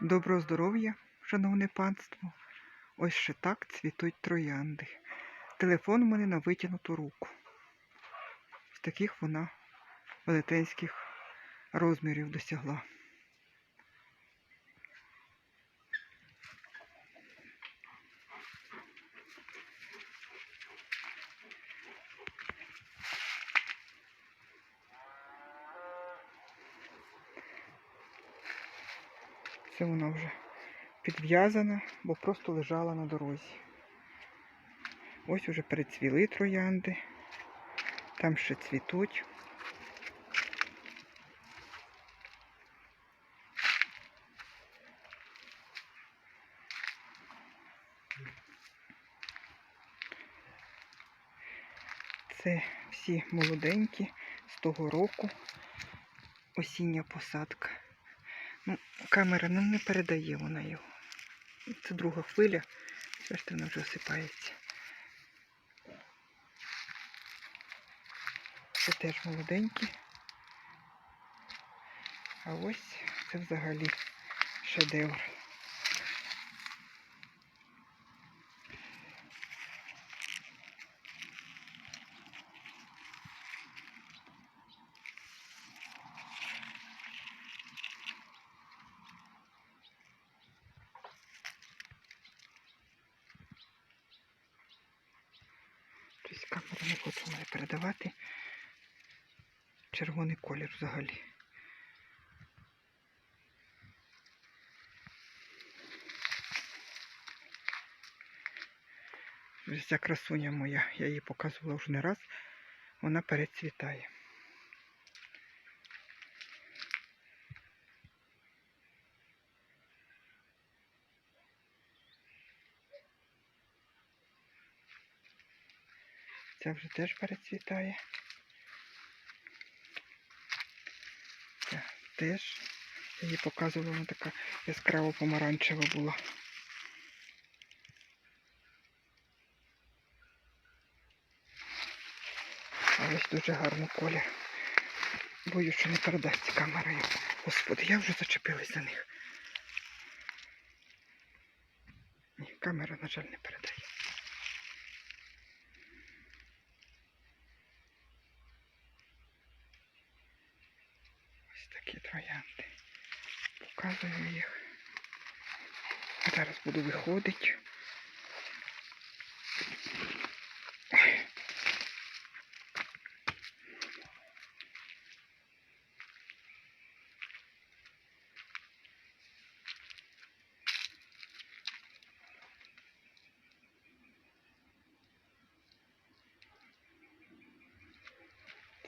Доброго здоров'я, шановне панство. Ось ще так цвітуть троянди. Телефон у мене на витягнуту руку. З таких вона велетенських розмірів досягла. Це вона вже підв'язана, бо просто лежала на дорозі. Ось уже перецвіли троянди. Там ще цвітуть. Це всі молоденькі з того року. Осіння посадка. Ну, камера ну, не передає вона його. Це друга хвиля. Бачите, вона вже осипається. Це теж молоденькі. А ось це взагалі шедевр. Тобто камера не хоче мене передавати червоний колір взагалі. Ось Ця красуня моя, я її показувала вже не раз, вона перецвітає. Ця вже теж перецвітає. Ця теж. Її показувала, вона така яскраво помаранчева була. Ось дуже гарний колір. Боюсь, що не передасть камерою. Господи, я вже зачепилась за них. Ні, камера, на жаль, не передає. Ось такі троянди. Показую їх. Зараз буду виходити.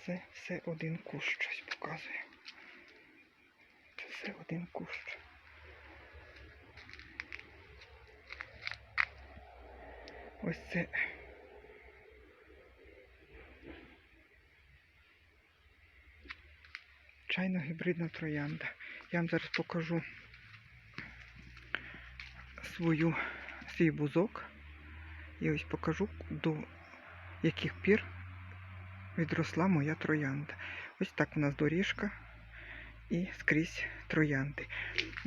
Це все один кущ щось показує. Це один кущ. Ось це. Чайно гібридна троянда. Я вам зараз покажу свою, свій бузок. І ось покажу, до яких пір відросла моя троянда. Ось так у нас доріжка і скрізь троянди.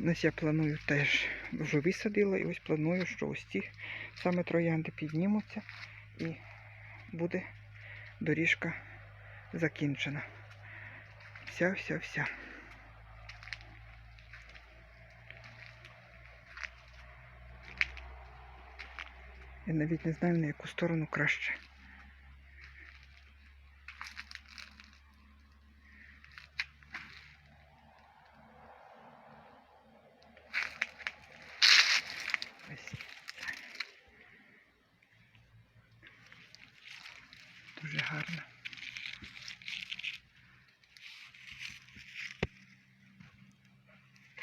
Ось я планую теж вже висадила, і ось планую, що ось ці саме троянди піднімуться і буде доріжка закінчена. Вся, вся, вся. Я навіть не знаю, на яку сторону краще. Ось. Дуже гарно.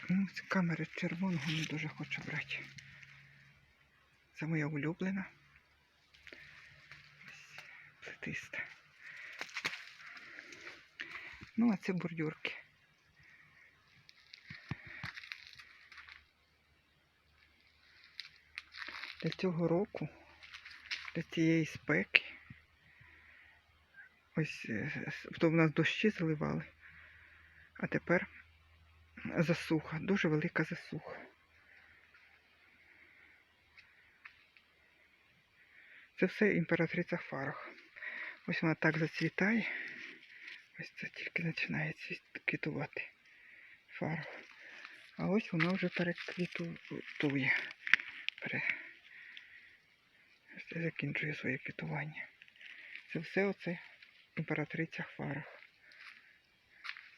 Ну, з камери червоного не дуже хочу брати. Це моя улюблена. Плетиста. Ну, а це бордюрки. Для цього року, для цієї спеки, ось е, то в нас дощі заливали, а тепер засуха, дуже велика засуха. Це все імператриця Фарах. Ось вона так зацвітає. Ось це тільки починає квітувати. Фарах. А ось вона вже переквітує. Пере... Це закінчує своє квітування. Це все оце імператриця Фарах.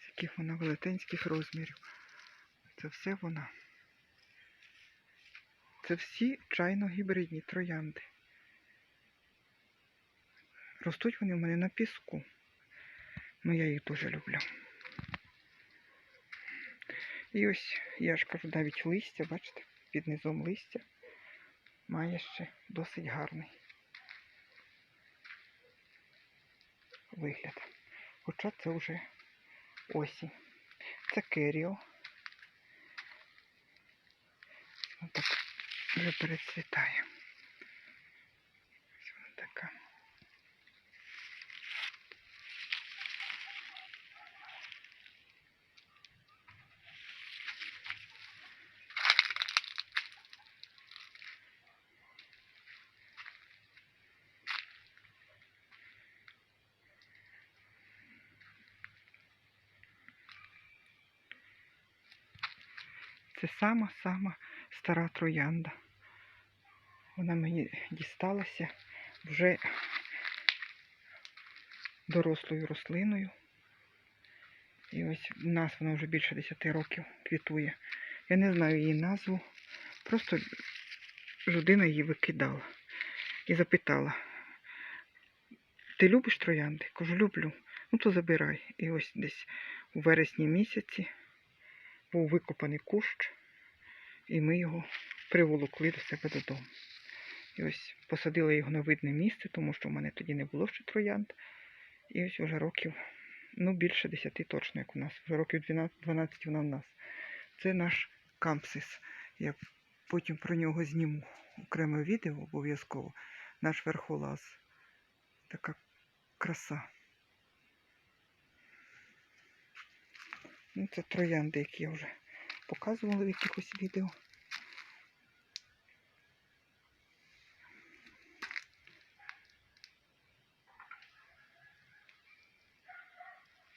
З яких вона велетенських розмірів. Це все вона. Це всі чайно-гібридні троянди. Ростуть вони в мене на піску. Ну, я їх дуже люблю. І ось, я ж кажу, навіть листя, бачите, під низом листя має ще досить гарний вигляд. Хоча це вже осінь. Це керіо. Отак вже перецвітає. Ось вона така. Це сама-сама стара троянда. Вона мені дісталася вже дорослою рослиною. І ось в нас вона вже більше 10 років квітує. Я не знаю її назву. Просто людина її викидала і запитала: ти любиш троянди? Кажу, люблю. Ну то забирай. І ось десь у вересні місяці був викопаний кущ, і ми його приволокли до себе додому. І ось посадила його на видне місце, тому що в мене тоді не було ще троянд. І ось вже років, ну більше 10 точно, як у нас. Вже років 12, 12 вона в нас. Це наш кампсис. Я потім про нього зніму окреме відео обов'язково. Наш верхолаз. Така краса. Ну, це троянди, які я вже показувала в якихось відео.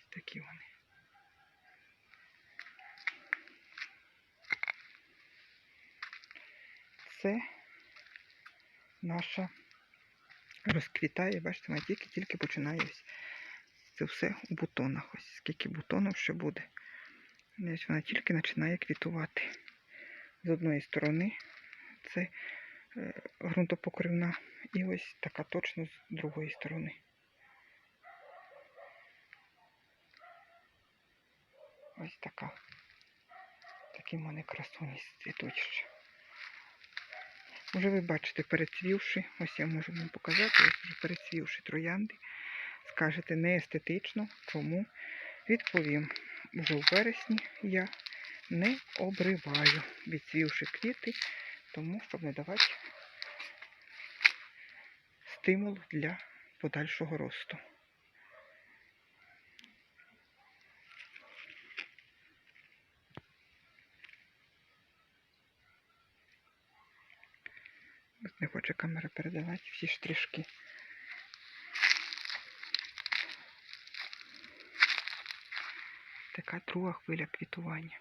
Такі вони. Це наша розквітає, бачите, вона тільки-тільки починає ось. Це все у бутонах. Ось скільки бутонів ще буде. І Ось вона тільки починає квітувати. З одної сторони це е, ґрунтопокривна, і ось така точно з другої сторони. Ось така. Такі в мене красуні цвітуть ще. Уже ви бачите, перецвівши, ось я можу вам показати, ось вже перецвівши троянди. Скажете не естетично, тому відповім. Вже в вересні я не обриваю, відцвівши квіти, тому щоб не давати стимул для подальшого росту. Не хоче камера передавати всі штришки. Така друга хвиля квітування.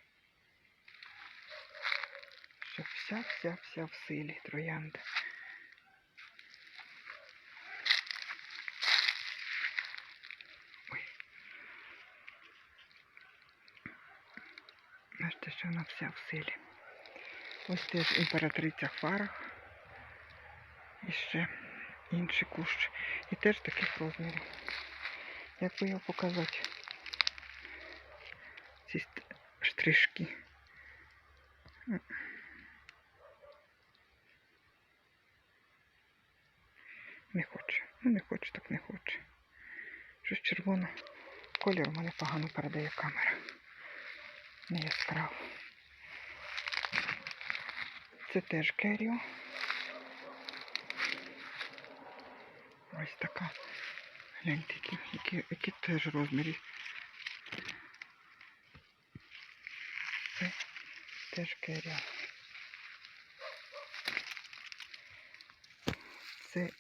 Що вся-вся-вся в силі троянда. Ой. Бачите, що вона вся в силі. Ось теж імператриця Фарах. І ще інший кущ. І теж таких розмірів. Як би його показати? Ці штришки. Не хоче. Ну не хоче, так не хоче. Щось червоно. Колір у мене погано передає камера. Не яскраво. Це теж керіо. Ось така. Гляньте, які, які, які теж розміри. Теж керіо. Це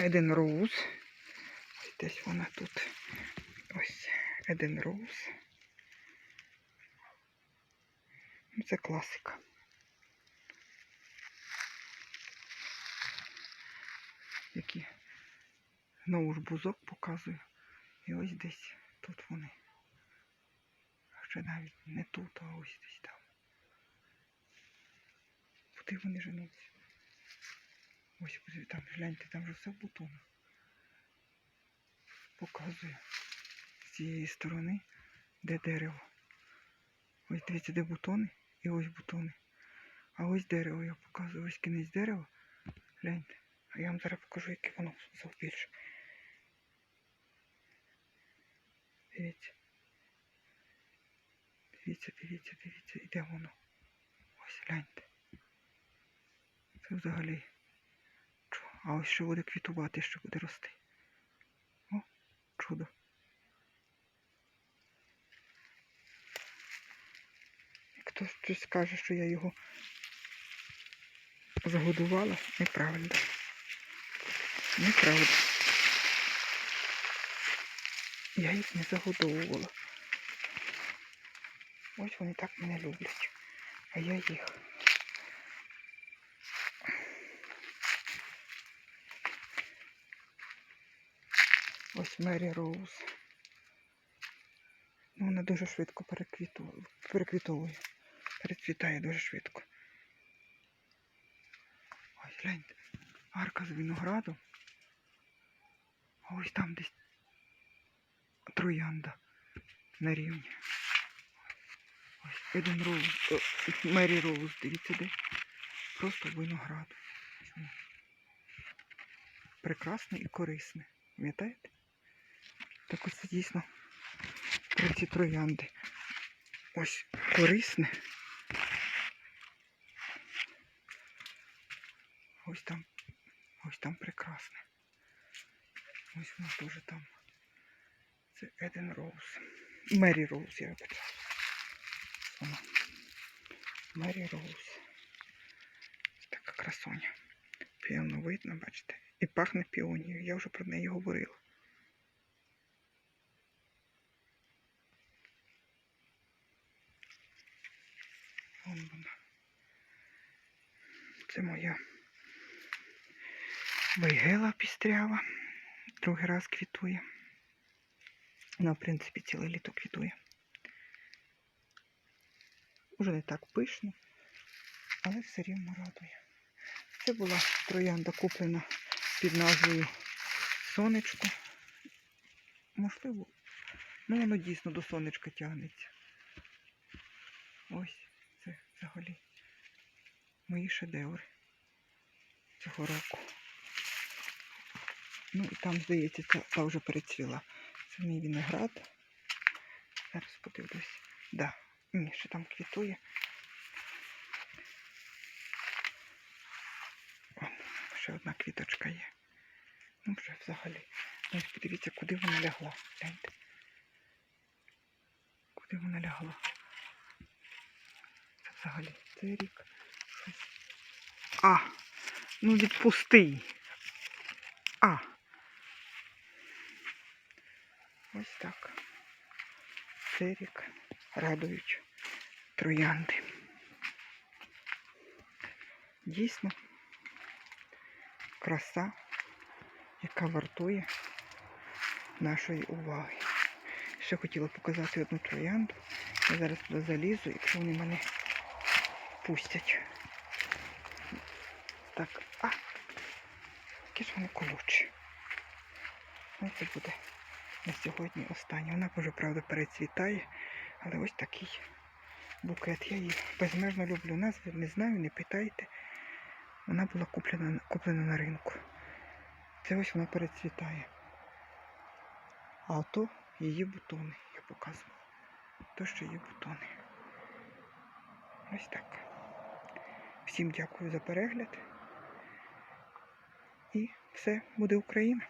Еден Роуз. Ось десь вона тут. Ось Еден Роуз. Ну, Це класика. Які знову ж бузок показую. І ось десь тут вони. Ще навіть не тут, а ось десь там. Куди вони женуться? Ось там, гляньте, там вже все в бутонах. Показую з цієї сторони, де дерево. Ось дивіться, де бутони і ось бутони. А ось дерево я показую, ось кінець дерева. Гляньте. А я вам зараз покажу, яке воно завбільше. Дивіться. Дивіться, дивіться, дивіться, і де воно. Ось гляньте. Це взагалі. А ось ще буде квітувати, ще буде рости. О, чудо. Хтось щось каже, що я його загодувала, неправда. Неправда. Я їх не загодовувала. Ось вони так мене люблять. А я їх. Ось Мері Роуз. Ну, вона дуже швидко переквітовує. Перецвітає дуже швидко. Ось гляньте. Арка з винограду. А ось там десь троянда на рівні. Ось Еден Роуз, Мері Роуз, дивіться де. Просто виноград. Прекрасне і корисне. Пам'ятаєте? Так ось це дійсно про ці троянди. Ось корисне. Ось там, ось там прекрасне. Ось воно теж там. Це Еден Роуз. Мері Роуз, я вибачаю. Вона. Мері Роуз. Така красоня. Піоно видно, бачите. І пахне піонією. Я вже про неї говорила. Вон вона. Це моя вейгела пістрява. Другий раз квітує. Вона, в принципі, ціле літо квітує. Уже не так пишно, але все рівно радує. Це була троянда куплена під назвою Сонечко. Можливо, ну воно дійсно до сонечка тягнеться. Ось це взагалі мої шедеври цього року. Ну і там, здається, ця, та вже перецвіла. Це мій виноград. Зараз подивлюсь. Да, ні, ще там квітує. Вон, ще одна квіточка є. Ну, вже взагалі. Ось подивіться, куди вона лягла. Гляньте. Куди вона лягла. Це взагалі цей рік. А, ну відпусти. А. Ось так. Цей рік радують троянди. Дійсно, краса, яка вартує нашої уваги. Ще хотіла показати одну троянду. Я зараз туди залізу, якщо вони мене пустять. Так, а, які ж вони колючі. Ну, це буде на сьогодні останнє. Вона вже, правда, перецвітає, але ось такий букет. Я її безмежно люблю. Назви не знаю, не питайте. Вона була куплена, куплена на ринку. Це ось вона перецвітає. А ото її бутони, я показувала. То, що її бутони. Ось так. Всім дякую за перегляд. І все буде Україна.